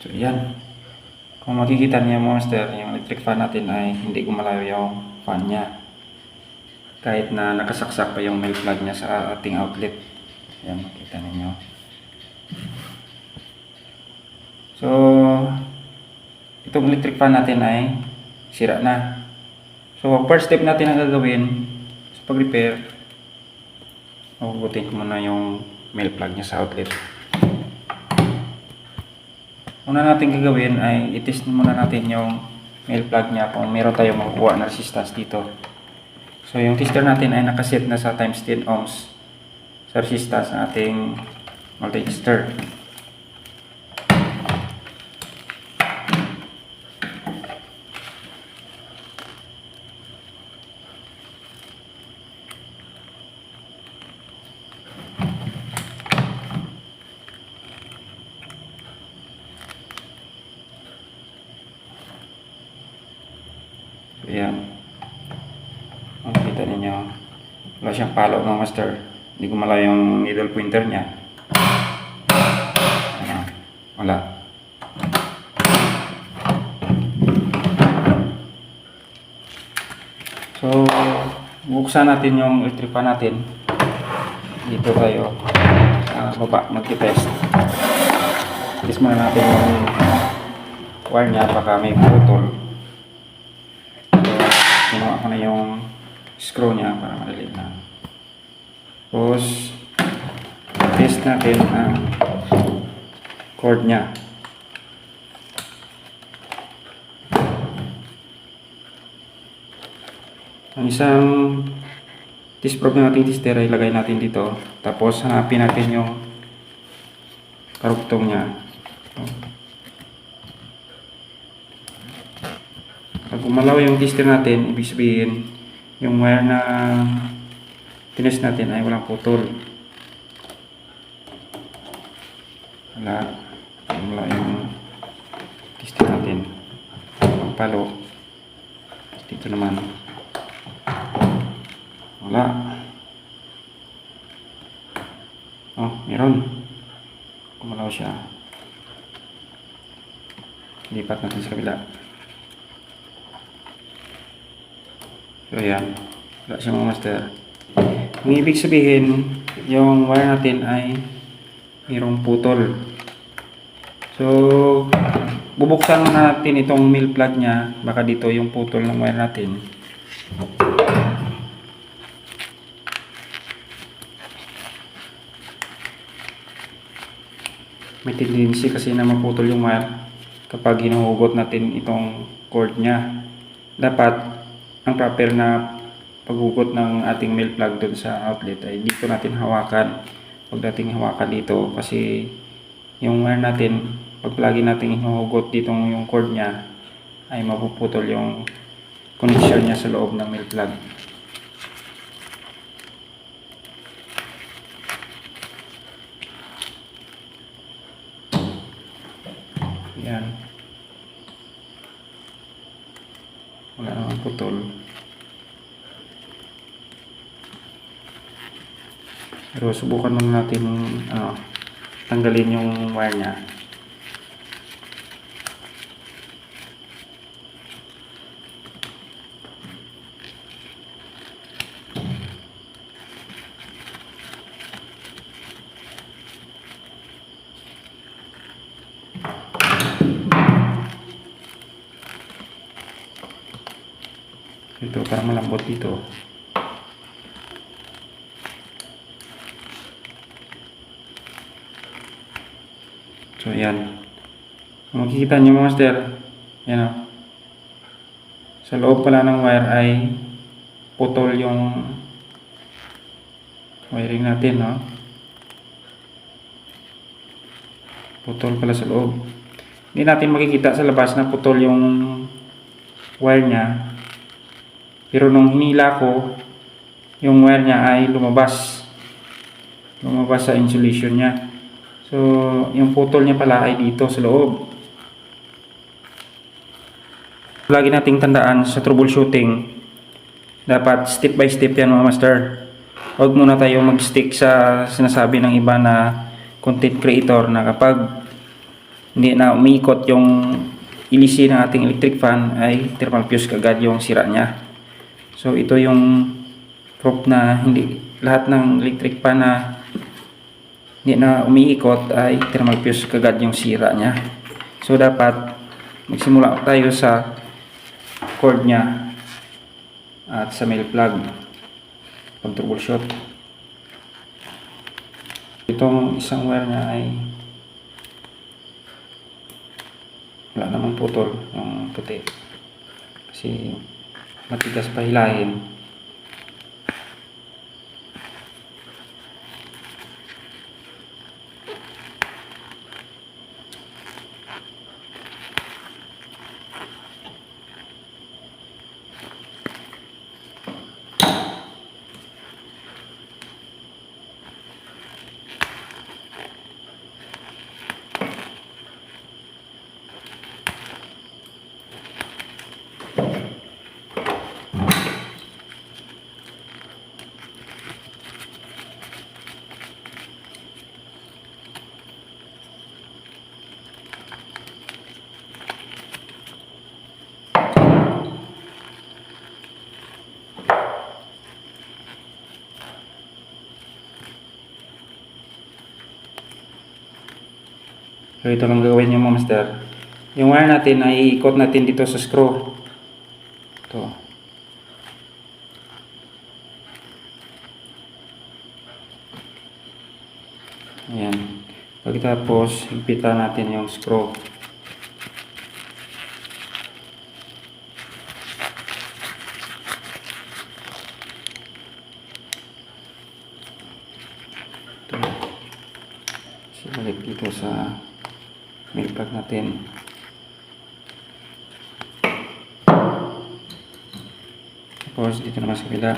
So, yan. Kung makikita niyo mga master, yung electric fan natin ay hindi gumalaw yung fan niya. Kahit na nakasaksak pa yung milk plug niya sa ating outlet. Yan, makita ninyo. So, itong electric fan natin ay sira na. So, first step natin na gagawin sa pag-repair, mabubutin ko muna yung milk plug niya sa outlet. Una natin gagawin ay itest muna natin yung mail plug niya kung meron tayong makukuha na resistance dito. So yung tester natin ay nakaset na sa times 10 ohms sa resistance ng ating multi-tester. Ayan. Makikita ninyo. Wala siyang palo mga master. Hindi ko mala yung needle pointer niya. Ayan. Wala. So, buksan natin yung electric natin. Dito tayo sa baba magti-test. Test muna natin yung wire niya baka may putol. Ko na yung screw niya para madali na. Tapos, test natin ang cord niya. Ang isang test probe ng ating tester ay ilagay natin dito. Tapos, hanapin natin yung karugtong niya. Pag gumalaw yung tester natin, ibig sabihin, yung wire na tinest natin ay walang putol. Wala. Wala yung tester natin. Ang palo. Dito naman. Wala. Oh, meron. Gumalaw siya. Lipat natin sa kabila. So, ayan. Wala siya mga master. Ang ibig sabihin, yung wire natin ay mayroong putol. So, bubuksan natin itong mill plug niya. Baka dito yung putol ng wire natin. May tendency kasi na maputol yung wire kapag hinuhugot natin itong cord niya. Dapat ang proper na paghugot ng ating milk plug doon sa outlet ay dito natin hawakan. Huwag nating hawakan dito kasi yung wire natin, pag lagi natin hinuhugot dito yung cord niya, ay mapuputol yung connection niya sa loob ng milk plug. Yan. Wala namang putol. Pero subukan muna natin ano, tanggalin yung wire niya. Ito parang malambot dito. So, yan. Kung makikita niyo mga master, yan o. Sa loob pala ng wire ay putol yung wiring natin, no? Putol pala sa loob. Hindi natin makikita sa labas na putol yung wire niya. Pero nung hinila ko, yung wire niya ay lumabas. Lumabas sa insulation niya. So, yung putol niya pala ay dito sa loob. Lagi nating tandaan sa troubleshooting, dapat step by step yan mga master. Huwag muna tayo mag-stick sa sinasabi ng iba na content creator na kapag hindi na umiikot yung ilisi ng ating electric fan ay thermal fuse kagad yung sira niya. So ito yung proof na hindi lahat ng electric fan na hindi na umiikot ay thermal fuse kagad yung sira niya. So dapat magsimula tayo sa cord niya at sa male plug pag troubleshoot. Itong isang wire niya ay wala namang putol yung puti kasi matigas pa Ito lang gagawin nyo mga master. Yung wire natin ay ikot natin dito sa screw. Ito. Ayan. Pagkatapos, higpitan natin yung screw. Ito. Sibalik dito sa milk plug natin. Tapos dito naman sa kabila.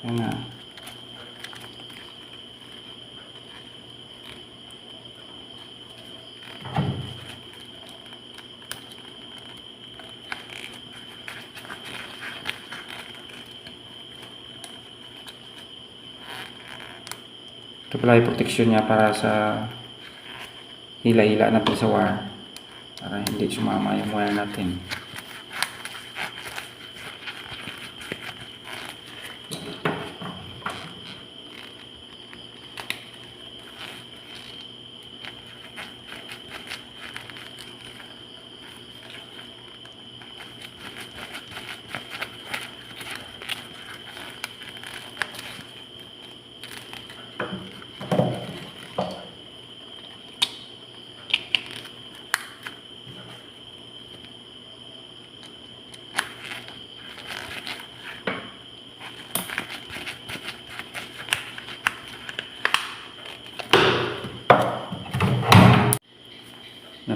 Ayan na. Ito pala yung protection niya para sa hila-hila natin sa wire. Para hindi sumama yung wire natin.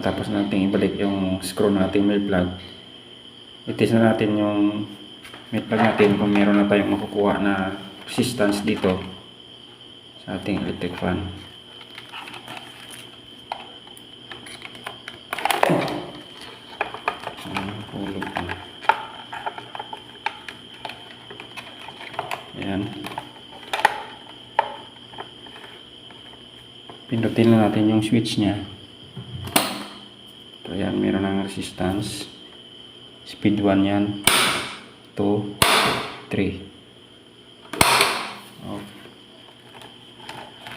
Natapos natin ibalik yung screw natin male plug itis na natin yung male plug natin kung meron na tayong makukuha na resistance dito sa ating electric fan. Ayan. Pindutin na natin yung switch niya. Yan, meron ng resistance. Speed 1 yan. 2, 3. Off.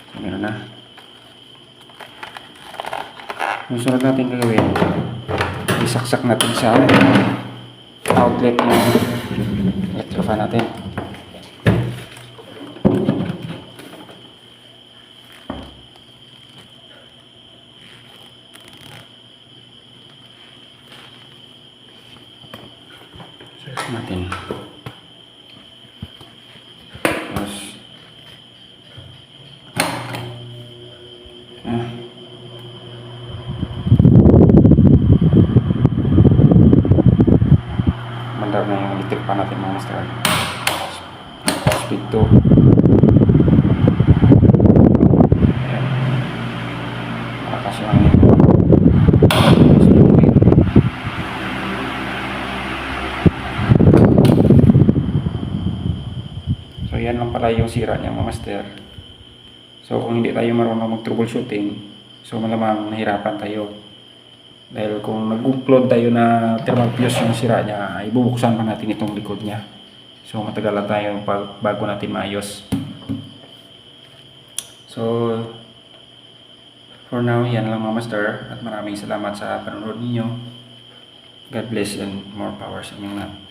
So, meron na. Yung sunod natin gagawin, isaksak natin sa outlet ng electric fan natin. natin. Tapos, takpan natin mga master. Speed 2. Ayan. Malakas yung hangin. Speed 8. So yan lang pala yung sira niya mga master. So kung hindi tayo marunong mag-troubleshooting, so malamang nahirapan tayo. Dahil kung nag-upload tayo na thermal fuse yung sira niya, ay bubuksan pa natin itong likod niya. So matagal na tayo bago natin maayos. So for now, yan lang mga master at maraming salamat sa panonood ninyo. God bless and more power sa inyong lahat.